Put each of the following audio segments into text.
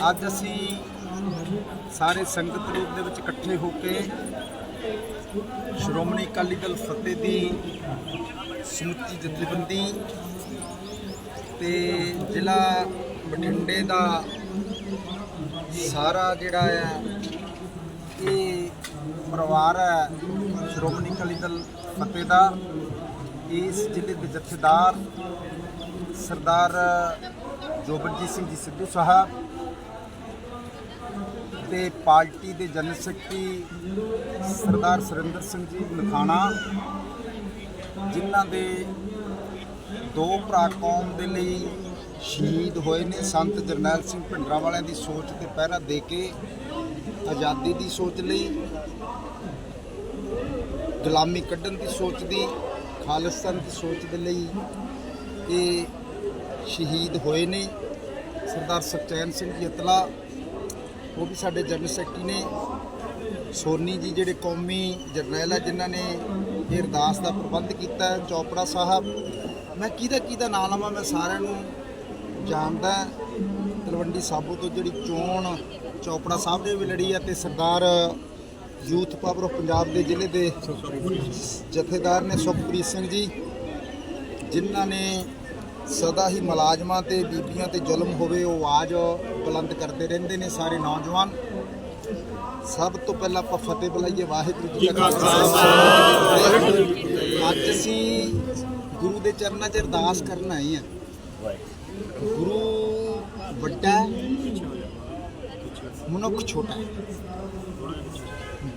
ਅੱਜ ਅਸੀਂ ਸਾਰੇ ਸੰਗਤ ਰੂਪ ਦੇ ਵਿੱਚ ਇਕੱਠੇ ਹੋ ਕੇ ਸ਼੍ਰੋਮਣੀ ਅਕਾਲੀ ਦਲ ਫਤਿਹ ਦੀ ਸਮੁੱਚੀ ਜਥੇਬੰਦੀ ਤੇ ਜ਼ਿਲ੍ਹਾ ਬਠਿੰਡੇ ਦਾ ਸਾਰਾ ਜਿਹੜਾ ਹੈ ਇਹ ਪਰਿਵਾਰ ਹੈ, ਸ਼੍ਰੋਮਣੀ ਅਕਾਲੀ ਦਲ ਫਤਿਹ ਦਾ, ਇਸ ਜ਼ਿਲ੍ਹੇ ਦੇ ਜਥੇਦਾਰ ਸਰਦਾਰ ਜੋਬਨਜੀਤ ਸਿੰਘ ਜੀ ਸਿੱਧੂ ਸਾਹਿਬ ਤੇ ਪਾਰਟੀ ਦੇ ਜਨਰਲ ਸੈਕਟਰੀ ਸਰਦਾਰ ਸੁਰਿੰਦਰ ਸਿੰਘ ਜੀ ਲਖਾਣਾ ਜਿਨ੍ਹਾਂ ਦੇ ਦੋ ਭਰਾ ਕੌਮ ਦੇ ਲਈ ਸ਼ਹੀਦ ਹੋਏ ਨੇ, ਸੰਤ ਜਰਨੈਲ ਸਿੰਘ ਭਿੰਡਰਾਂ ਵਾਲਿਆਂ ਦੀ ਸੋਚ ਤੇ ਪਹਿਰਾ ਦੇ ਕੇ ਆਜ਼ਾਦੀ ਦੀ ਸੋਚ ਲਈ, ਗੁਲਾਮੀ ਕੱਢਣ ਦੀ ਸੋਚ ਦੀ ਖਾਲਿਸਤਾਨ ਦੀ ਸੋਚ ਦੇ ਲਈ ਇਹ ਸ਼ਹੀਦ ਹੋਏ ਨੇ। ਸਰਦਾਰ ਸੁਖਚੈਨ ਸਿੰਘ ਜੀ ਅਤਲਾ ਉਹ ਵੀ ਸਾਡੇ ਜਨਰਲ ਸੈਕਟਰੀ ਨੇ। ਸੋਨੀ ਜੀ ਜਿਹੜੇ ਕੌਮੀ ਜਰਨੈਲ ਆ ਜਿਨ੍ਹਾਂ ਨੇ ਇਹ ਅਰਦਾਸ ਦਾ ਪ੍ਰਬੰਧ ਕੀਤਾ ਹੈ, ਚੋਪੜਾ ਸਾਹਿਬ। ਮੈਂ ਕਿਹਦਾ ਕਿਹਦਾ ਨਾਂ ਲਵਾਂ ਮੈਂ ਸਾਰਿਆਂ ਨੂੰ ਜਾਣਦਾ। ਤਲਵੰਡੀ ਸਾਬੋ ਤੋਂ ਜਿਹੜੀ ਚੋਣ ਚੋਪੜਾ ਸਾਹਿਬ ਨੇ ਵੀ ਲੜੀ ਹੈ ਤੇ Sardar youth power of Punjab ਦੇ ਜ਼ਿਲ੍ਹੇ ਦੇ ਜਥੇਦਾਰ ਨੇ ਸੁਖਪ੍ਰੀਤ ਸਿੰਘ ਜੀ ਜਿਨ੍ਹਾਂ ਨੇ ਸਦਾ ਹੀ ਮੁਲਾਜ਼ਮਾਂ ਤੇ ਬੀਬੀਆਂ ਤੇ ਜ਼ੁਲਮ ਹੋਵੇ ਉਹ ਆਵਾਜ਼ ਬੁਲੰਦ ਕਰਦੇ ਰਹਿੰਦੇ ਨੇ ਸਾਰੇ ਨੌਜਵਾਨ। ਸਭ ਤੋਂ ਪਹਿਲਾਂ ਆਪਾਂ ਫਤਿਹ ਬੁਲਾਈਏ ਵਾਹਿਗੁਰੂ ਜੀ ਕਾ ਖਾਲਸਾ। ਅੱਜ ਅਸੀਂ ਗੁਰੂ ਦੇ ਚਰਨਾਂ 'ਚ ਅਰਦਾਸ ਕਰਨ ਆਏ ਆ ਗੁਰੂ ਵੱਡਾ ਮਨੁੱਖ ਛੋਟਾ ਹੈ।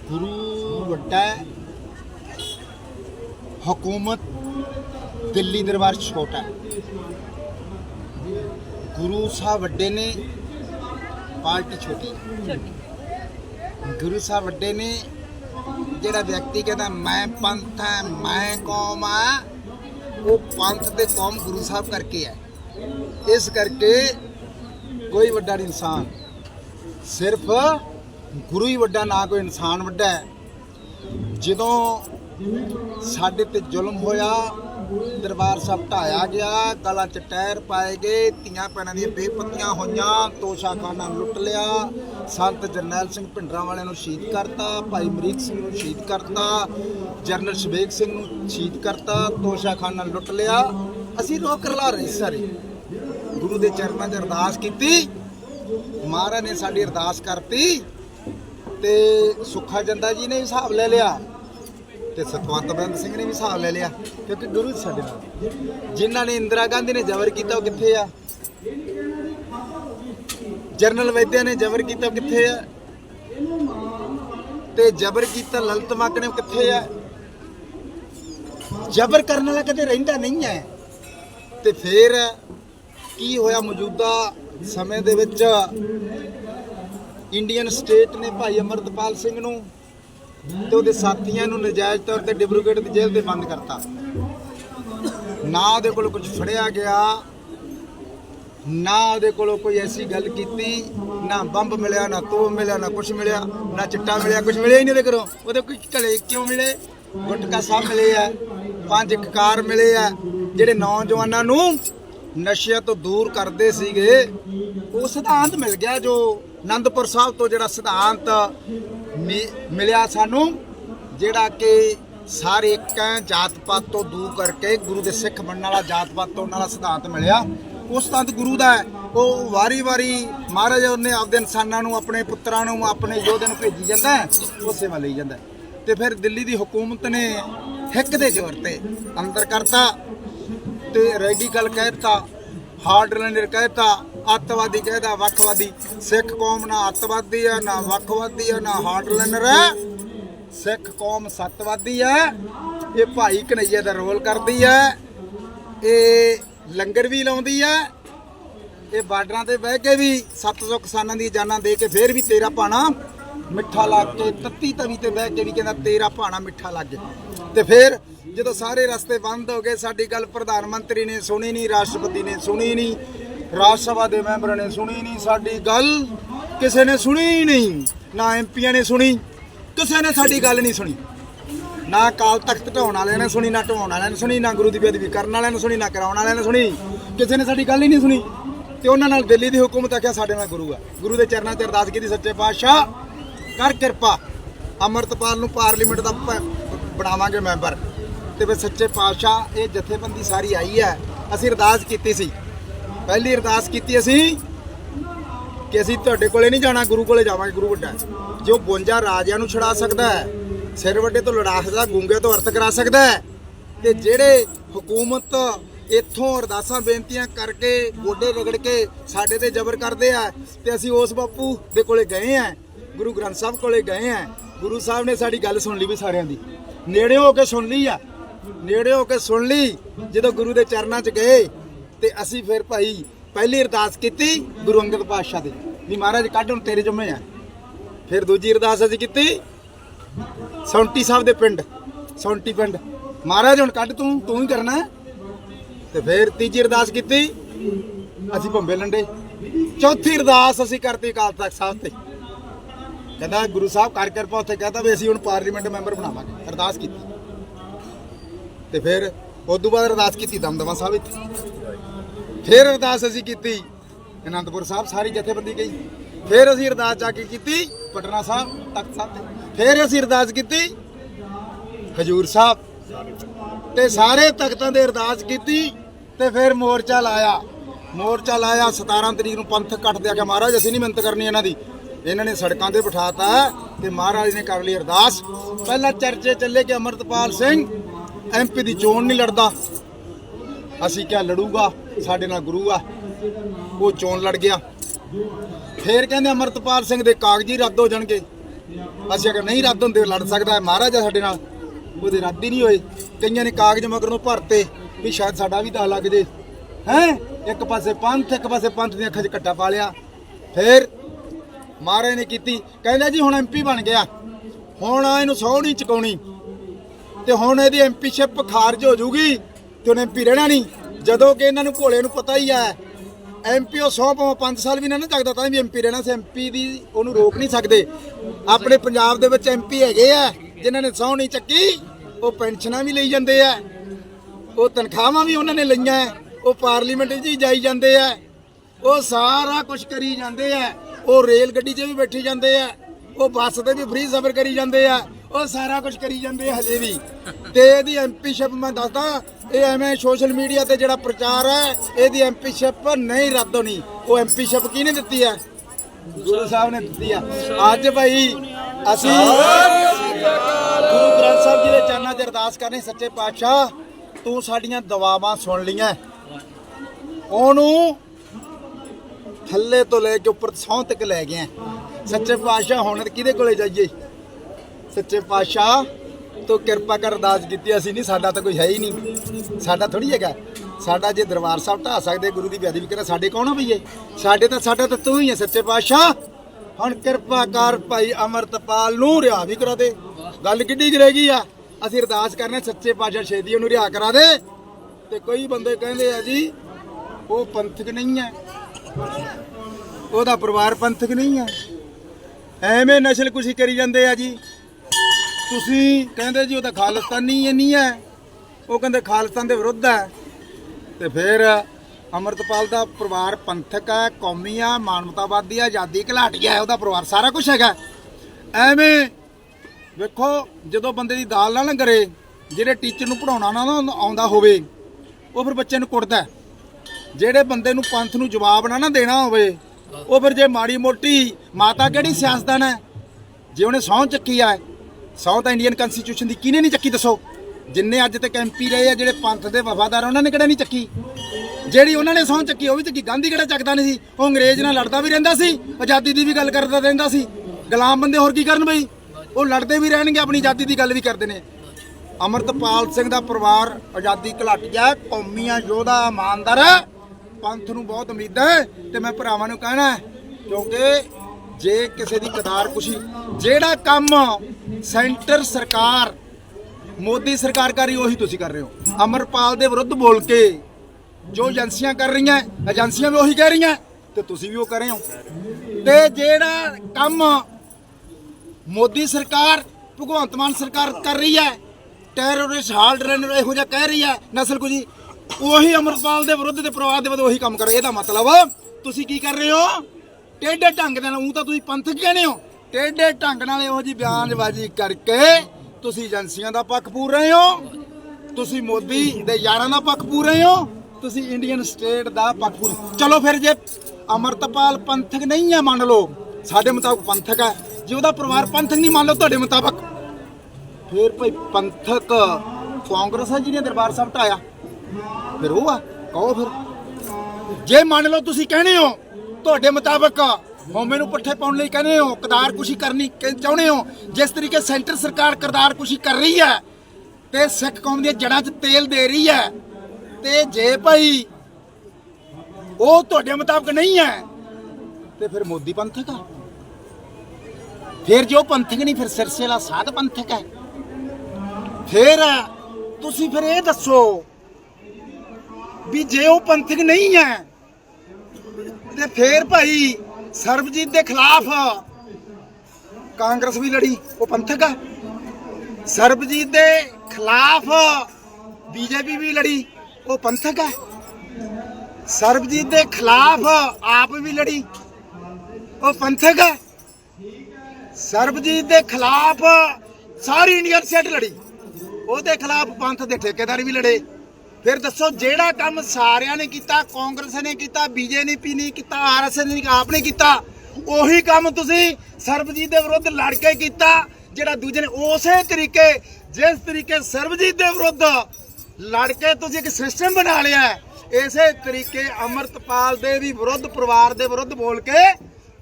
ਗੁਰੂ ਵੱਡਾ ਹੈ, ਹਕੂਮਤ ਦਿੱਲੀ ਦਰਬਾਰ ਛੋਟਾ ਹੈ। ਗੁਰੂ ਸਾਹਿਬ ਵੱਡੇ ਨੇ ਪਾਰਟੀ ਛੋਟੀ। ਗੁਰੂ ਸਾਹਿਬ ਵੱਡੇ ਨੇ ਜਿਹੜਾ ਵਿਅਕਤੀ ਕਹਿੰਦਾ, ਮੈਂ ਪੰਥ ਹੈ, ਮੈਂ ਕੌਮ ਆ ਉਹ ਪੰਥ ਤੇ ਕੌਮ ਗੁਰੂ ਸਾਹਿਬ ਕਰਕੇ ਹੈ। ਇਸ ਕਰਕੇ ਕੋਈ ਵੱਡਾ ਨਹੀਂ ਇਨਸਾਨ। ਸਿਰਫ ਗੁਰੂ ਹੀ ਵੱਡਾ, ਨਾ ਕੋਈ ਇਨਸਾਨ ਵੱਡਾ ਹੈ। ਜਦੋਂ ਸਾਡੇ ਤੇ ਜ਼ੁਲਮ ਹੋਇਆ ਦਰਬਾਰ ਸਾਹਿਬ ਢਾਇਆ ਗਿਆ ਕਲਾ 'ਚ ਟਾਇਰ ਪਾਏ ਗਏ, ਧੀਆਂ ਭੈਣਾਂ ਦੀਆਂ ਬੇਪਤੀਆਂ ਹੋਈਆਂ ਤੋਸ਼ਾ ਖਾਨਾ ਲੁੱਟ ਲਿਆ। ਸੰਤ ਜਰਨੈਲ ਸਿੰਘ ਭਿੰਡਰਾਂ ਵਾਲਿਆਂ ਨੂੰ ਸ਼ਹੀਦ ਕਰਤਾ, ਭਾਈ ਮਰੀਕ ਸਿੰਘ ਨੂੰ ਸ਼ਹੀਦ ਕਰਤਾ, ਜਰਨਲ ਸ਼ਬੇਕ ਸਿੰਘ ਨੂੰ ਸ਼ਹੀਦ ਕਰਤਾ, ਤੋਸ਼ਾਖਾਨਾ ਲੁੱਟ ਲਿਆ। ਅਸੀਂ ਰੋਕ ਰਲਾ ਰਹੇ ਸਾਰੇ। ਗੁਰੂ ਦੇ ਚਰਨਾਂ 'ਚ ਅਰਦਾਸ ਕੀਤੀ। ਮਹਾਰਾਜ ਨੇ ਸਾਡੀ ਅਰਦਾਸ ਕਰਤੀ ਤੇ ਸੁੱਖਾ ਜੰਦਾ ਜੀ ਨੇ ਹਿਸਾਬ ਲੈ ਲਿਆ। ਤੇ ਸਤਵੰਤ ਬੰਦ ਸਿੰਘ ਨੇ ਵੀ ਹਿਸਾਬ ਲੈ ਲਿਆ, ਕਿਉਂਕਿ ਗੁਰੂ ਜੀ ਸਾਡੇ ਨਾਲ ਜਿਨ੍ਹਾਂ ਨੇ ਇੰਦਰਾ ਗਾਂਧੀ ਨੇ ਜ਼ਬਰ ਕੀਤਾ ਉਹ ਕਿੱਥੇ ਆ? ਜਰਨਲ ਵੈਦਿਆ ਨੇ ਜ਼ਬਰ ਕੀਤਾ ਉਹ ਕਿੱਥੇ ਆ? ਤੇ ਜ਼ਬਰ ਕੀਤਾ ਲਲਿਤ ਮਾਕਣੇ ਕਿੱਥੇ ਆ? ਜ਼ਬਰ ਕਰਨ ਵਾਲਾ ਕਦੇ ਰਹਿੰਦਾ ਨਹੀਂ ਹੈ। ਤੇ ਫੇਰ ਕੀ ਹੋਇਆ ਮੌਜੂਦਾ ਸਮੇਂ ਦੇ ਵਿੱਚ? ਇੰਡੀਅਨ ਸਟੇਟ ਨੇ ਭਾਈ ਅਮਰਤਪਾਲ ਸਿੰਘ ਨੂੰ ਤੇ ਉਹਦੇ ਸਾਥੀਆਂ ਨੂੰ ਨਜਾਇਜ਼ ਤੌਰ ਤੇ ਡਿਬਰੂਗੜ੍ਹ ਦੀ ਜੇਲ੍ਹ ਤੇ ਬੰਦ ਕਰਤਾ। ਨਾ ਉਹਦੇ ਕੋਲ ਕੁਝ ਫੜਿਆ ਗਿਆ, ਨਾ ਉਹਦੇ ਕੋਲੋਂ ਕੋਈ ਐਸੀ ਗੱਲ ਕੀਤੀ, ਨਾ ਬੰਬ ਮਿਲਿਆ, ਨਾ ਤੋਪ ਮਿਲਿਆ, ਨਾ ਕੁਝ ਮਿਲਿਆ, ਨਾ ਚਿੱਟਾ ਮਿਲਿਆ ਕੁਝ ਮਿਲਿਆ ਹੀ ਨਹੀਂ ਉਹਦੇ ਘਰੋਂ। ਉਹਦੇ ਕੋਈ ਘਲੇ ਕਿਉਂ ਮਿਲੇ? ਗੁਟਕਾ ਸਾਹਿਬ ਮਿਲੇ ਆ, ਪੰਜ ਕਕਾਰ ਮਿਲੇ ਆ, ਜਿਹੜੇ ਨੌਜਵਾਨਾਂ ਨੂੰ ਨਸ਼ਿਆਂ ਤੋਂ ਦੂਰ ਕਰਦੇ ਸੀਗੇ, ਉਹ ਸਿਧਾਂਤ ਮਿਲ ਗਿਆ ਜੋ ਆਨੰਦਪੁਰ ਸਾਹਿਬ ਤੋਂ ਜਿਹੜਾ ਸਿਧਾਂਤ ਮਿਲਿਆ ਸਾਨੂੰ, ਜਿਹੜਾ ਕਿ ਸਾਰੇ ਇੱਕ ਹੈ ਜਾਤ ਪਾਤ ਤੋਂ ਦੂਰ ਕਰਕੇ ਗੁਰੂ ਦੇ ਸਿੱਖ ਬਣਨ ਵਾਲਾ ਜਾਤ ਪਾਤ ਤੋਂ ਉਹਨਾਂ ਦਾ ਸਿਧਾਂਤ ਮਿਲਿਆ ਉਸ ਸਿਧਾਂਤ ਗੁਰੂ ਦਾ ਉਹ ਵਾਰੀ-ਵਾਰੀ ਮਹਾਰਾਜ ਉਹਨੇ ਆਪਦੇ ਇਨਸਾਨਾਂ ਨੂੰ, ਆਪਣੇ ਪੁੱਤਰਾਂ ਨੂੰ, ਆਪਣੇ ਯੋਧਿਆਂ ਨੂੰ ਭੇਜੀ ਜਾਂਦਾ ਉਹ ਸੇਵਾ ਲਈ ਜਾਂਦਾ ਹੈ। ਤੇ ਫਿਰ ਦਿੱਲੀ ਦੀ ਹਕੂਮਤ ਨੇ ਹਿੱਕ ਦੇ ਜ਼ੋਰ ਤੇ ਅੰਦਰ ਕਰਤਾ ਤੇ ਰੈਡੀਕਲ ਕਹਿਤਾ ਹਾਰਡਲੈਂਡਰ ਕਹਿਤਾ ਅੱਤਵਾਦੀ ਕਹਿਦਾ ਵੱਖਵਾਦੀ। ਸਿੱਖ ਕੌਮ ਨਾ ਅੱਤਵਾਦੀ ਆ, ਨਾ ਵੱਖਵਾਦੀ ਆ, ਨਾ ਹਾਰਡਲੈਂਡਰ ਹੈ ਸਿੱਖ ਕੌਮ ਸੱਤਵਾਦੀ ਹੈ ਇਹ ਭਾਈ ਕਨਈਆ ਦਾ ਰੋਲ ਕਰਦੀ ਹੈ ਇਹ ਲੰਗਰ ਵੀ ਲਾਉਂਦੀ ਹੈ ਇਹ ਬਾਰਡਰਾਂ ਤੇ ਬਹਿ ਕੇ ਵੀ 700 ਕਿਸਾਨਾਂ ਦੀ ਜਾਨਾਂ ਦੇ ਕੇ ਫੇਰ ਵੀ ਤੇਰਾ ਪਾਣਾ ਮਿੱਠਾ ਲੱਗ ਕੇ ਤੱਤੀ ਤਵੀ ਤੇ ਬਹਿ ਕੇ ਵੀ ਕਹਿੰਦਾ ਤੇਰਾ ਪਾਣਾ ਮਿੱਠਾ ਲੱਗ। ਤੇ ਫਿਰ ਜਦੋਂ ਸਾਰੇ ਰਸਤੇ ਬੰਦ ਹੋ ਗਏ, ਸਾਡੀ ਗੱਲ ਪ੍ਰਧਾਨ ਮੰਤਰੀ ਨੇ ਸੁਣੀ ਨਹੀਂ, ਰਾਸ਼ਟਰਪਤੀ ਨੇ ਸੁਣੀ ਨਹੀਂ ਰਾਜ ਸਭਾ ਦੇ ਮੈਂਬਰਾਂ ਨੇ ਸੁਣੀ ਨਹੀਂ ਸਾਡੀ ਗੱਲ, ਕਿਸੇ ਨੇ ਸੁਣੀ ਨਹੀਂ, ਨਾ ਐਮਪੀਆਂ ਨੇ ਸੁਣੀ, ਕਿਸੇ ਨੇ ਸਾਡੀ ਗੱਲ ਨਹੀਂ ਸੁਣੀ। ਨਾ ਕਾਲ ਤਖਤ ਢਾਉਣ ਵਾਲਿਆਂ ਨੇ ਸੁਣੀ, ਨਾ ਢਾਉਣ ਵਾਲਿਆਂ ਨੇ ਸੁਣੀ, ਨਾ ਗੁਰੂ ਦੀ ਬੇਅਦਬੀ ਕਰਨ ਵਾਲਿਆਂ ਨੇ ਸੁਣੀ, ਨਾ ਕਰਾਉਣ ਵਾਲਿਆਂ ਨੇ ਸੁਣੀ, ਕਿਸੇ ਨੇ ਸਾਡੀ ਗੱਲ ਹੀ ਨਹੀਂ ਸੁਣੀ। ਤੇ ਉਹਨਾਂ ਨਾਲ ਦਿੱਲੀ ਦੀ ਹਕੂਮਤ ਆਖਿਆ, ਸਾਡੇ ਨਾਲ ਗੁਰੂ ਆ। ਗੁਰੂ ਦੇ ਚਰਨਾਂ 'ਚ ਅਰਦਾਸ ਕੀਤੀ, ਸੱਚੇ ਪਾਤਸ਼ਾਹ, ਕਰ ਕਿਰਪਾ। ਅਮਰਤਪਾਲ ਨੂੰ ਪਾਰਲੀਮੈਂਟ ਦਾ ਬਣਾਵਾਂਗੇ ਮੈਂਬਰ। ਤੇ ਫਿਰ ਸੱਚੇ ਪਾਤਸ਼ਾਹ, ਇਹ ਜਥੇਬੰਦੀ ਸਾਰੀ ਆਈ ਹੈ। ਅਸੀਂ ਅਰਦਾਸ ਕੀਤੀ ਸੀ। ਪਹਿਲੀ ਅਰਦਾਸ ਕੀਤੀ ਅਸੀਂ ਕਿ ਅਸੀਂ ਤੁਹਾਡੇ ਕੋਲੇ ਨਹੀਂ ਜਾਣਾ, ਗੁਰੂ ਕੋਲੇ ਜਾਵਾਂਗੇ, ਗੁਰੂ ਵੱਡਾ। ਹੈ। ਜੋ 52 ਰਾਜਿਆਂ ਨੂੰ ਛੁਡਾ ਸਕਦਾ ਹੈ, ਸਿਰ ਵੱਡੇ ਤੋਂ ਲੜਾ ਸਕਦਾ ਗੂੰਗੇ ਤੋਂ ਅਰਥ ਕਰਾ ਸਕਦਾ ਹੈ, ਤੇ ਜਿਹੜੇ ਹਕੂਮਤ ਇੱਥੋਂ ਅਰਦਾਸਾਂ, ਬੇਨਤੀਆਂ ਕਰਕੇ ਗੋਡੇ ਰਗੜ ਕੇ ਸਾਡੇ ਤੇ ਜ਼ਬਰ ਕਰਦੇ ਆ, ਤੇ ਅਸੀਂ ਉਸ ਬਾਪੂ ਦੇ ਕੋਲੇ ਗਏ ਆ, ਗੁਰੂ ਗ੍ਰੰਥ ਸਾਹਿਬ ਕੋਲੇ ਗਏ ਆ। ਗੁਰੂ ਸਾਹਿਬ ਨੇ ਸਾਡੀ ਗੱਲ ਸੁਣ ਲਈ ਵੀ ਸਾਰਿਆਂ ਦੀ। ਨੇੜੇ ਹੋ ਕੇ ਸੁਣ ਲਈ ਆ। ਨੇੜੇ ਹੋ ਕੇ ਸੁਣ ਲਈ, ਜਦੋਂ ਗੁਰੂ ਦੇ ਚਰਨਾਂ 'ਚ ਗਏ ਤੇ ਅਸੀਂ ਫਿਰ ਭਾਈ ਪਹਿਲੀ ਅਰਦਾਸ ਕੀਤੀ ਗੁਰੂ ਅੰਗਦ ਪਾਤਸ਼ਾਹ ਦੀ। ਵੀ ਮਹਾਰਾਜ, ਕੱਢ ਹੁਣ ਤੇਰੇ ਜੁਮੇ ਆ। ਫਿਰ ਦੂਜੀ ਅਰਦਾਸ ਅਸੀਂ ਕੀਤੀ ਸੌਂਟੀ ਸਾਹਿਬ ਦੇ ਪਿੰਡ, ਸੌਂਟੀ ਪਿੰਡ। ਮਹਾਰਾਜ, ਹੁਣ ਕੱਢ ਤੂੰ ਤੂੰ ਹੀ ਕਰਨਾ। ਹੈ। ਤੇ ਫਿਰ ਤੀਜੀ ਅਰਦਾਸ ਕੀਤੀ, ਅਸੀਂ ਭੰਬੇ ਲੰਡੇ। ਚੌਥੀ ਅਰਦਾਸ ਅਸੀਂ ਕਰਤੀ ਅਕਾਲ ਤਖਤ ਸਾਹਿਬ ਤੇ। ਕਹਿੰਦਾ ਗੁਰੂ ਸਾਹਿਬ, ਕਰ ਕਿਰਪਾ ਉੱਥੇ, ਕਹਿੰਦਾ ਵੀ ਅਸੀਂ ਹੁਣ ਪਾਰਲੀਮੈਂਟ ਮੈਂਬਰ ਬਣਾਵਾਂਗੇ। ਅਰਦਾਸ ਕੀਤੀ। ਤੇ ਫਿਰ ਉਸ ਤੋਂ ਬਾਅਦ ਅਰਦਾਸ ਕੀਤੀ ਦਮਦਮਾ ਸਾਹਿਬ ਵਿੱਚ। ਫਿਰ ਅਰਦਾਸ ਅਸੀਂ ਕੀਤੀ। ਅਨੰਦਪੁਰ ਸਾਹਿਬ ਸਾਰੀ ਜਥੇਬੰਦੀ ਗਈ। ਫਿਰ ਅਸੀਂ ਅਰਦਾਸ ਜਾ ਕੇ ਕੀਤੀ, ਪਟਨਾ ਸਾਹਿਬ ਤਖਤ ਸਾਹਿਬ ਫਿਰ ਅਸੀਂ ਅਰਦਾਸ ਕੀਤੀ ਖਜ਼ੂਰ ਸਾਹਿਬ। ਤੇ ਸਾਰੇ ਤਖਤਾਂ ਦੇ ਅਰਦਾਸ ਕੀਤੀ ਤੇ ਫਿਰ ਮੋਰਚਾ ਲਾਇਆ। ਮੋਰਚਾ ਲਾਇਆ 17 ਤਰੀਕ ਨੂੰ ਪੰਥ ਕੱਟ ਦਿਆ ਕਿ ਮਹਾਰਾਜ, ਅਸੀਂ ਨਹੀਂ ਮਿਹਨਤ ਕਰਨੀ ਇਹਨਾਂ ਦੀ। ਇਹਨਾਂ ਨੇ ਸੜਕਾਂ ਤੇ ਬਿਠਾਤਾ ਤੇ ਮਹਾਰਾਜ ਨੇ ਕਰ ਲਈ ਅਰਦਾਸ। ਪਹਿਲਾਂ ਚਰਚੇ ਚੱਲੇ ਕਿ ਅਮਰਤਪਾਲ ਸਿੰਘ ਐਮਪੀ ਦੀ ਚੋਣ ਨਹੀਂ ਲੜਦਾ। ਅਸੀਂ ਕਿਹਾ, ਲੜੂਗਾ। ਸਾਡੇ ਨਾਲ ਗੁਰੂ ਆ। ਉਹ ਚੋਣ ਲੜ ਗਿਆ। ਫੇਰ ਕਹਿੰਦੇ ਅਮਰਤਪਾਲ ਸਿੰਘ ਦੇ ਕਾਗਜ਼ੀ ਰੱਦ ਹੋ ਜਾਣਗੇ। ਅਸੀਂ ਅਗਰ ਨਹੀਂ ਰੱਦ ਹੁੰਦੇ, ਲੜ ਸਕਦਾ ਹੈ ਮਹਾਰਾਜਾ ਸਾਡੇ ਨਾਲ। ਉਹਦੇ ਰੱਦ ਹੀ ਨਹੀਂ ਹੋਏ। ਕਈਆਂ ਨੇ ਕਾਗਜ਼ ਮਗਰੋਂ ਭਰਤੇ ਵੀ ਸ਼ਾਇਦ ਸਾਡਾ ਵੀ ਤਾਂ ਲੱਗ ਜੇ। ਹੈ? ਇੱਕ ਪਾਸੇ ਪੰਥ, ਇੱਕ ਪਾਸੇ ਪੰਥ ਦੀਆਂ ਅੱਖਾਂ 'ਚ ਕੱਟਾ ਪਾ ਲਿਆ। ਫੇਰ ਮਹਾਰਾਜ ਨੇ ਕੀਤੀ। ਕਹਿੰਦਾ ਜੀ ਹੁਣ ਐਮਪੀ ਬਣ ਗਿਆ। ਹੁਣ ਇਹਨੂੰ ਸਹੁੰ ਨਹੀਂ ਚੁਕਾਉਣੀ। ਤੇ ਹੁਣ ਇਹਦੀ ਐਮਪੀਸ਼ਿਪ ਖਾਰਜ ਹੋ ਜੂਗੀ ਤੇ ਉਹਨੇ ਐਮਪੀ ਰਹਿਣਾ ਨਹੀਂ। ਜਦੋਂ ਕਿ ਇਹਨਾਂ ਨੂੰ ਭੋਲੇ ਨੂੰ ਪਤਾ ਹੀ ਹੈ ਐਮਪੀ ਉਹ 100 ਭਾਵੇਂ 5 ਸਾਲ ਵੀ ਨਾ ਨਾ ਚੱਕਦਾ ਤਾਂ ਵੀ ਐਮਪੀ ਰਹਿਣਾ ਸੀ ਐਮਪੀ ਦੀ ਉਹਨੂੰ ਰੋਕ ਨਹੀਂ ਸਕਦੇ। ਆਪਣੇ ਪੰਜਾਬ ਦੇ ਵਿੱਚ ਐਮਪੀ ਹੈਗੇ ਆ, ਜਿਨ੍ਹਾਂ ਨੇ ਸਹੁੰ ਨਹੀਂ ਚੱਕੀ, ਉਹ ਪੈਨਸ਼ਨਾਂ ਵੀ ਲਈ ਜਾਂਦੇ ਆ, ਉਹ ਤਨਖਾਹਾਂ ਵੀ ਉਹਨਾਂ ਨੇ ਲਈਆਂ, ਉਹ ਪਾਰਲੀਮੈਂਟ 'ਚ ਹੀ ਜਾਈ ਜਾਂਦੇ ਆ, ਉਹ ਸਾਰਾ ਕੁਝ ਕਰੀ ਜਾਂਦੇ ਆ, ਉਹ ਰੇਲ ਗੱਡੀ 'ਚ ਵੀ ਬੈਠੀ ਜਾਂਦੇ ਆ, ਉਹ ਬੱਸ ਤੇ ਵੀ ਫ੍ਰੀ ਸਫ਼ਰ ਕਰੀ ਜਾਂਦੇ ਆ ਉਹ ਸਾਰਾ ਕੁਝ ਕਰੀ ਜਾਂਦੇ ਆ ਹਜੇ ਵੀ। ਤੇ ਇਹਦੀ ਐਮਪੀਸ਼ਿਪ ਮੈਂ ਦੱਸਦਾ, ਇਹ ਐਵੇਂ ਸੋਸ਼ਲ ਮੀਡੀਆ ਤੇ ਜਿਹੜਾ ਪ੍ਰਚਾਰ ਹੈ, ਇਹਦੀ ਐਮਪੀਸ਼ਿਪ ਨਹੀਂ ਰੱਦ ਹੋਣੀ। ਉਹ ਐਮਪੀਸ਼ਿਪ ਕਿਹਨੇ ਦਿੱਤੀ ਹੈ? ਗੁਰੂ ਸਾਹਿਬ ਨੇ ਦਿੱਤੀ ਆ। ਅੱਜ ਭਾਈ ਅਸੀਂ ਗੁਰੂ ਗ੍ਰੰਥ ਸਾਹਿਬ ਜੀ ਦੇ ਚਰਨਾਂ 'ਚ ਅਰਦਾਸ ਕਰਨੀ, ਸੱਚੇ ਪਾਤਸ਼ਾਹ, ਤੂੰ ਸਾਡੀਆਂ ਦੁਆਵਾਂ ਸੁਣ ਲੀਆਂ ਉਹਨੂੰ ਥੱਲੇ ਤੋਂ ਲੈ ਕੇ ਉੱਪਰ ਸੌਂ ਤੱਕ ਲੈ ਗਿਆ। ਸੱਚੇ ਪਾਤਸ਼ਾਹ, ਹੁਣ ਕਿਹਦੇ ਕੋਲੇ ਜਾਈਏ? ਸੱਚੇ ਪਾਤਸ਼ਾਹ, ਤੋਂ ਕਿਰਪਾ ਕਰ ਅਰਦਾਸ ਕੀਤੀ, ਅਸੀਂ ਨਹੀਂ ਸਾਡਾ ਤਾਂ ਕੋਈ ਹੈ ਹੀ ਨਹੀਂ। ਸਾਡਾ ਥੋੜੀ ਹੈਗਾ। ਸਾਡਾ ਜੇ ਦਰਬਾਰ ਸਾਹਿਬ ਢਾ ਸਕਦੇ, ਗੁਰੂ ਦੀ ਬੇਅਦਬੀ ਕਰੇ ਸਾਡੇ ਕੌਣ ਆ ਭਈਏ ਸਾਡੇ ਤਾਂ, ਸਾਡਾ ਤਾਂ ਤੂੰ ਹੀ ਹੈ ਸੱਚੇ ਪਾਤਸ਼ਾਹ। ਹੁਣ ਕਿਰਪਾ ਕਰ ਭਾਈ ਅਮਰਤਪਾਲ ਨੂੰ ਰਿਹਾ ਵੀ ਕਰਾ ਦੇ। ਗੱਲ ਕਿੱਡੀ ਕੁ ਆ। ਅਸੀਂ ਅਰਦਾਸ ਕਰਨੇ ਸੱਚੇ ਪਾਤਸ਼ਾਹ ਛੇਦੀ ਉਹਨੂੰ ਰਿਹਾ ਕਰਾ ਦੇ। ਤੇ ਕਈ ਬੰਦੇ ਕਹਿੰਦੇ ਆ ਜੀ, ਉਹ ਪੰਥਕ ਨਹੀਂ ਹੈ ਉਹਦਾ ਪਰਿਵਾਰ ਪੰਥਕ ਨਹੀਂ ਹੈ ਐਵੇਂ ਨਸਲ ਕੁਸ਼ੀ ਕਰੀ ਜਾਂਦੇ ਆ ਜੀ। ਤੁਸੀਂ ਕਹਿੰਦੇ ਜੀ ਉਹ ਤਾਂ ਖਾਲਿਸਤਾਨੀ ਹੀ ਨਹੀਂ ਹੈ, ਉਹ ਕਹਿੰਦੇ ਖਾਲਿਸਤਾਨ ਦੇ ਵਿਰੁੱਧ ਹੈ। ਤੇ ਫਿਰ ਅਮਰਤਪਾਲ ਦਾ ਪਰਿਵਾਰ ਪੰਥਕ ਹੈ, ਕੌਮੀ ਆ, ਮਾਨਵਤਾਵਾਦੀ ਆ, ਆਜ਼ਾਦੀ ਘਲਾਟੀ ਹੈ, ਉਹਦਾ ਪਰਿਵਾਰ ਸਾਰਾ ਕੁਝ ਹੈਗਾ। ਐਵੇਂ ਵੇਖੋ, ਜਦੋਂ ਬੰਦੇ ਦੀ ਦਾਲ ਨਾ ਲੰਗਰੇ, ਜਿਹੜੇ ਟੀਚਰ ਨੂੰ ਪੜਾਉਣਾ ਨਾ ਨਾ ਆਉਂਦਾ ਹੋਵੇ, ਉਹ ਫਿਰ ਬੱਚੇ ਨੂੰ ਕੁੱਟਦਾ ਜਿਹੜੇ ਬੰਦੇ ਨੂੰ ਪੰਥ ਨੂੰ ਜਵਾਬ ਨਾ ਨਾ ਦੇਣਾ ਹੋਵੇ, ਉਹ ਫਿਰ ਜੇ ਮਾੜੀ ਮੋਟੀ ਮਾਤਾ ਕਿਹੜੀ ਸਿਆਸਤਦਾਨ ਹੈ? ਜੇ ਉਹਨੇ ਸਹੁੰ ਚੱਕੀ ਆ ਸਹੁੰ ਤਾਂ ਇੰਡੀਅਨ ਕਨਸਟੀਟਿਊਸ਼ਨ ਦੀ ਕਿਹਨੇ ਨਹੀਂ ਚੱਕੀ ਦੱਸੋ? ਜਿੰਨੇ ਅੱਜ ਤੱਕ ਐਮਪੀ ਰਹੇ ਆ, ਜਿਹੜੇ ਪੰਥ ਦੇ ਵਫਾਦਾਰ, ਉਹਨਾਂ ਨੇ ਕਿਹੜਾ ਨਹੀਂ ਚੱਕੀ? ਜਿਹੜੀ ਉਹਨਾਂ ਨੇ ਸਹੁੰ ਚੱਕੀ, ਉਹ ਵੀ ਚੱਕੀ। ਗਾਂਧੀ ਕਿਹੜਾ ਚੱਕਦਾ ਨਹੀਂ ਸੀ? ਉਹ ਅੰਗਰੇਜ਼ ਨਾਲ ਲੜਦਾ ਵੀ ਰਹਿੰਦਾ ਸੀ, ਆਜ਼ਾਦੀ ਦੀ ਵੀ ਗੱਲ ਕਰਦਾ ਰਹਿੰਦਾ ਸੀ। ਗੁਲਾਮ ਬੰਦੇ ਹੋਰ ਕੀ ਕਰਨ ਬਈ? ਉਹ ਲੜਦੇ ਵੀ ਰਹਿਣਗੇ, ਆਪਣੀ ਆਜ਼ਾਦੀ ਦੀ ਗੱਲ ਵੀ ਕਰਦੇ ਨੇ। ਅਮਰਤਪਾਲ ਸਿੰਘ ਦਾ ਪਰਿਵਾਰ ਆਜ਼ਾਦੀ ਘਲਾਟੀਆ ਕੌਮੀਆਂ, ਯੋਧਾ, ਇਮਾਨਦਾਰ। ਪੰਥ ਨੂੰ ਬਹੁਤ ਉਮੀਦ ਹੈ ਤੇ ਮੈਂ ਭਰਾਵਾਂ ਨੂੰ ਕਹਿਣਾ ਕਿਉਂਕਿ ਜੇ ਕਿਸੇ ਦੀ ਕਦਾਰ ਕੁਸ਼ੀ ਜਿਹੜਾ ਕੰਮ ਸੈਂਟਰ ਸਰਕਾਰ, ਮੋਦੀ ਸਰਕਾਰ ਕਰ ਰਹੀ ਉਹੀ ਤੁਸੀਂ ਕਰ ਰਹੇ ਹੋ। ਅਮਰਪਾਲ ਦੇ ਵਿਰੁੱਧ ਬੋਲ ਕੇ ਜੋ ਏਜੰਸੀਆਂ ਕਰ ਰਹੀਆਂ, ਏਜੰਸੀਆਂ ਵੀ ਉਹੀ ਕਹਿ ਰਹੀਆਂ, ਤੇ ਤੁਸੀਂ ਵੀ ਉਹ ਕਰ ਰਹੇ ਹੋ। ਤੇ ਜਿਹੜਾ ਕੰਮ ਮੋਦੀ ਸਰਕਾਰ, ਭਗਵੰਤ ਮਾਨ ਸਰਕਾਰ ਕਰ ਰਹੀ ਹੈ, ਟੈਰਰਿਸਟ ਹਾਲਡ ਰਨ ਇਹੋ ਜਿਹਾ ਕਹਿ ਰਹੀ ਹੈ, ਨਸਲ ਕੁਜੀ ਉਹੀ ਅਮਰਪਾਲ ਦੇ ਵਿਰੁੱਧ ਤੇ ਪਰਿਵਾਰ ਦੇ ਵਿਰੁੱਧ ਉਹੀ ਕੰਮ ਕਰ ਰਹੀ ਇਹਦਾ ਮਤਲਬ, ਤੁਸੀਂ ਕੀ ਕਰ ਰਹੇ ਹੋ? ਟੇਢੇ ਢੰਗ ਦੇ ਨਾਲ ਉਹ ਤਾਂ ਤੁਸੀਂ ਪੰਥਕ ਕਹਿੰਦੇ ਹੋ? ਟੇਢੇ ਢੰਗ ਨਾਲ ਇਹੋ ਜੀ ਬਿਆਨਬਾਜ਼ੀ ਕਰਕੇ ਤੁਸੀਂ ਏਜੰਸੀਆਂ ਦਾ ਪੱਖ ਪੂਰ ਰਹੇ ਹੋ, ਤੁਸੀਂ ਮੋਦੀ ਦੇ ਯਾਰਾਂ ਦਾ ਪੱਖ ਪੂਰ ਰਹੇ ਹੋ, ਤੁਸੀਂ ਇੰਡੀਅਨ ਸਟੇਟ ਦਾ ਪੱਖ ਪੂਰ ਚਲੋ ਫਿਰ ਜੇ ਅਮਰਤਪਾਲ ਪੰਥਕ ਨਹੀਂ ਹੈ ਮੰਨ ਲਓ, ਸਾਡੇ ਮੁਤਾਬਕ ਪੰਥਕ ਹੈ ਜੇ ਉਹਦਾ ਪਰਿਵਾਰ ਪੰਥਕ ਨਹੀਂ, ਮੰਨ ਲਓ ਤੁਹਾਡੇ ਮੁਤਾਬਕ। ਫਿਰ ਭਾਈ ਪੰਥਕ ਕਾਂਗਰਸ ਹੈ ਜਿਹਨੇ ਦਰਬਾਰ ਸਾਹਿਬ ਢਾਇਆ। ਫਿਰ ਉਹ ਆ, ਕਹੋ ਫਿਰ। ਜੇ ਮੰਨ ਲਓ ਤੁਸੀਂ ਕਹਿੰਦੇ ਹੋ ਤੁਹਾਡੇ ਮੁਤਾਬਕ ਹਉਮੈ ਨੂੰ ਪੱਠੇ ਪਾਉਣ ਲਈ ਕਹਿੰਦੇ ਹੋ? ਕਦਾਰ ਕੁਸ਼ੀ ਕਰਨੀ ਚਾਹੁੰਦੇ ਹੋ? ਜਿਸ ਤਰੀਕੇ ਸੈਂਟਰ ਸਰਕਾਰ ਕਰਦਾਰ ਕੁਸ਼ੀ ਕਰ ਰਹੀ ਹੈ ਤੇ ਸਿੱਖ ਕੌਮ ਦੀਆਂ ਜੜ੍ਹਾਂ 'ਚ ਤੇਲ ਦੇ ਰਹੀ ਹੈ ਤੇ ਜੇ ਭਾਈ ਉਹ ਤੁਹਾਡੇ ਮੁਤਾਬਕ ਨਹੀਂ ਹੈ, ਤੇ ਫਿਰ ਮੋਦੀ ਪੰਥਕ ਆ। ਫਿਰ ਜੋ ਪੰਥਕ ਨਹੀਂ, ਫਿਰ ਸਿਰਸੇ ਵਾਲਾ ਸਾਧ ਪੰਥਕ ਹੈ। ਫਿਰ ਤੁਸੀਂ ਫਿਰ ਇਹ ਦੱਸੋ ਵੀ ਜੇ ਉਹ ਪੰਥਕ ਨਹੀਂ ਹੈ ਤੇ ਫੇਰ ਭਾਈ ਸਰਬਜੀਤ ਦੇ ਖਿਲਾਫ ਕਾਂਗਰਸ ਵੀ ਲੜੀ, ਉਹ ਪੰਥਕ ਹੈ ਸਰਬਜੀਤ ਦੇ ਖਿਲਾਫ ਬੀਜੇਪੀ ਵੀ ਲੜੀ, ਉਹ ਪੰਥਕ ਹੈ ਸਰਬਜੀਤ ਦੇ ਖਿਲਾਫ ਆਪ ਵੀ ਲੜੀ, ਉਹ ਪੰਥਕ ਹੈ ਸਰਬਜੀਤ ਦੇ ਖਿਲਾਫ ਸਾਰੀ ਇੰਡੀਅਨ ਸੈਟ ਲੜੀ, ਉਹਦੇ ਖਿਲਾਫ ਪੰਥ ਦੇ ਠੇਕੇਦਾਰ ਵੀ ਲੜੇ। ਫਿਰ ਦੱਸੋ, ਜਿਹੜਾ ਕੰਮ ਸਾਰਿਆਂ ਨੇ ਕੀਤਾ, ਕਾਂਗਰਸ ਨੇ ਕੀਤਾ, ਬੀਜੇਪੀ ਨੇ ਕੀਤਾ ਆਰਐਸਐਸ ਨੇ ਆਪ ਨੇ ਕੀਤਾ, ਉਹੀ ਕੰਮ ਤੁਸੀਂ ਸਰਬਜੀਤ ਦੇ ਵਿਰੁੱਧ ਲੜ ਕੇ ਕੀਤਾ, ਜਿਹੜਾ ਦੂਜੇ ਨੇ ਉਸੇ ਤਰੀਕੇ, ਜਿਸ ਤਰੀਕੇ ਸਰਬਜੀਤ ਦੇ ਵਿਰੁੱਧ ਲੜ ਕੇ ਤੁਸੀਂ ਇੱਕ ਸਿਸਟਮ ਬਣਾ ਲਿਆ ਇਸੇ ਤਰੀਕੇ ਅਮਰਤਪਾਲ ਦੇ ਵੀ ਵਿਰੁੱਧ, ਪਰਿਵਾਰ ਦੇ ਵਿਰੁੱਧ ਬੋਲ ਕੇ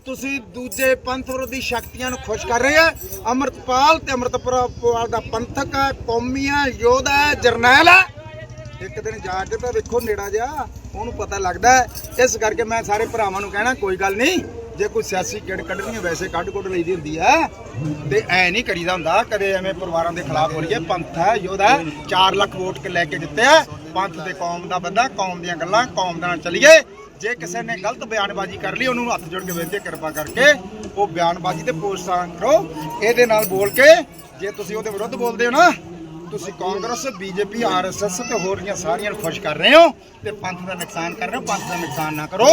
ਤੁਸੀਂ ਦੂਜੇ ਪੰਥ ਵਿਰੋਧੀ ਸ਼ਕਤੀਆਂ ਨੂੰ ਖੁਸ਼ ਕਰ ਰਹੇ ਆ ਅਮਰਤਪਾਲ ਤੇ ਅਮਰਤਪਾਲ ਦਾ ਪੰਥਕ ਹੈ, ਕੌਮੀ ਹੈ, ਯੋਧਾ ਹੈ, ਜਰਨੈਲ ਹੈ। ਇੱਕ ਦਿਨ ਜਾ ਕੇ ਤਾਂ ਵੇਖੋ ਨੇੜਾ ਜਾ ਉਹਨੂੰ ਪਤਾ ਲੱਗਦਾ ਇਸ ਕਰਕੇ ਮੈਂ ਸਾਰੇ ਭਰਾਵਾਂ ਨੂੰ ਕਹਿਣਾ ਕੋਈ ਗੱਲ ਨਹੀਂ ਜੇ ਕੋਈ ਸਿਆਸੀ ਕਿੜ ਕੱਢਣੀ ਹੈ ਵੈਸੇ ਕੱਢ ਕੁੱਟ ਲਈਦੀ ਹੁੰਦੀ ਹੈ। ਤੇ ਐ ਨਹੀਂ ਕਰੀਦਾ ਹੁੰਦਾ ਕਦੇ ਐਵੇਂ ਪਰਿਵਾਰਾਂ ਦੇ ਖਿਲਾਫ ਬੋਲੀਏ ਪੰਥ ਹੈ ਯੋਧਾ ਹੈ, 4 ਲੱਖ ਵੋਟ ਕੇ ਲੈ ਕੇ ਜਿੱਤਿਆ ਪੰਥ ਤੇ ਕੌਮ ਦਾ ਬੰਦਾ ਕੌਮ ਦੀਆਂ ਗੱਲਾਂ ਕੌਮ ਦੇ ਨਾਲ ਚੱਲੀਏ। ਜੇ ਕਿਸੇ ਨੇ ਗਲਤ ਬਿਆਨਬਾਜ਼ੀ ਕਰ ਲਈ ਉਹਨੂੰ ਹੱਥ ਜੋੜ ਕੇ ਬੇਨਤੀ ਕਿਰਪਾ ਕਰਕੇ। ਉਹ ਬਿਆਨਬਾਜ਼ੀ ਤੇ ਪੋਸਟਾਂ ਕਰੋ ਇਹਦੇ ਨਾਲ ਬੋਲ ਕੇ ਜੇ ਤੁਸੀਂ ਉਹਦੇ ਵਿਰੁੱਧ ਬੋਲਦੇ ਹੋ ਨਾ ਤੁਸੀਂ ਕਾਂਗਰਸ, ਬੀਜੇਪੀ, ਆਰਐਸਐਸ ਤੇ ਹੋਰ ਦੀਆਂ ਸਾਰੀਆਂ ਨੂੰ ਖੁਸ਼ ਕਰ ਰਹੇ ਹੋ ਤੇ ਪੰਥ ਦਾ ਨੁਕਸਾਨ ਕਰ ਰਹੇ ਹੋ, ਪੰਥ ਦਾ ਨੁਕਸਾਨ ਨਾ ਕਰੋ।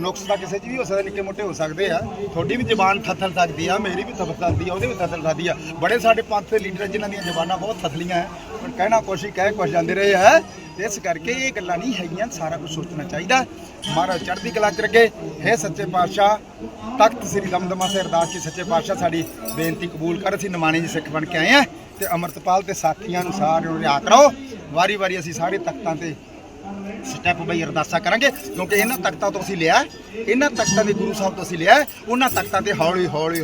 ਨੁਕਸ ਤਾਂ ਕਿਸੇ 'ਚ ਵੀ ਹੋ ਸਕਦਾ, ਨਿੱਕੇ ਮੋਟੇ ਹੋ ਸਕਦੇ ਆ। ਤੁਹਾਡੀ ਵੀ ਜ਼ਬਾਨ ਥੱਥਲ ਸਕਦੀ ਆ, ਮੇਰੀ ਵੀ ਥੱਥਲ ਸਕਦੀ ਆ, ਉਹਦੇ ਵੀ ਥੱਥਲ ਸਕਦੀ ਆ। ਬੜੇ ਸਾਡੇ ਪੰਥ ਦੇ ਲੀਡਰ ਜਿਨ੍ਹਾਂ ਦੀਆਂ ਜ਼ਬਾਨਾਂ ਬਹੁਤ ਥੱਥਲੀਆਂ ਹੈ ਪਰ ਕਹਿਣਾ ਕੁਛ ਹੀ ਕਹਿ ਕੁਛ ਜਾਂਦੇ ਰਹੇ ਹੈ ਇਸ ਕਰਕੇ ਇਹ ਗੱਲਾਂ ਨਹੀਂ ਹੈਗੀਆਂ, ਸਾਰਾ ਕੁਝ ਸੋਚਣਾ ਚਾਹੀਦਾ। ਮਹਾਰਾਜ ਚੜ੍ਹਦੀ ਕਲਾ ਚ ਰੱਖੇ। ਹੈ ਸੱਚੇ ਪਾਤਸ਼ਾਹ, ਤਖਤ ਸ੍ਰੀ ਦਮਦਮਾ ਸੇ ਅਰਦਾਸ ਕੀ ਸੱਚੇ ਪਾਤਸ਼ਾਹ, ਸਾਡੀ ਬੇਨਤੀ ਕਬੂਲ ਕਰ ਅਸੀਂ ਨਿਮਾਣੇ ਜੀ ਸਿੱਖ ਬਣ ਕੇ ਆਏ ਆ। ਤੇ ਅਮਰਤਪਾਲ ਤੇ ਸਾਥੀਆਂ ਨੂੰ ਸਾਰਿਆਂ ਨੂੰ ਰਿਆ ਕਰੋ ਵਾਰੀ ਵਾਰੀ ਅਸੀਂ ਸਾਰੇ ਤਖਤਾਂ ਤੇ ਸਟੈਪ ਬਈ ਅਰਦਾਸਾ ਕਰਾਂਗੇ, ਕਿਉਂਕਿ ਇਹਨਾਂ ਤਖਤਾਂ ਤੋਂ ਅਸੀਂ ਲਿਆ ਇਹਨਾਂ ਤਖਤਾਂ ਦੇ ਗੁਰੂ ਸਾਹਿਬ ਤੋਂ ਅਸੀਂ ਲਿਆ ਉਹਨਾਂ ਤਖਤਾਂ ਤੇ ਹੌਲੀ ਹੌਲੀ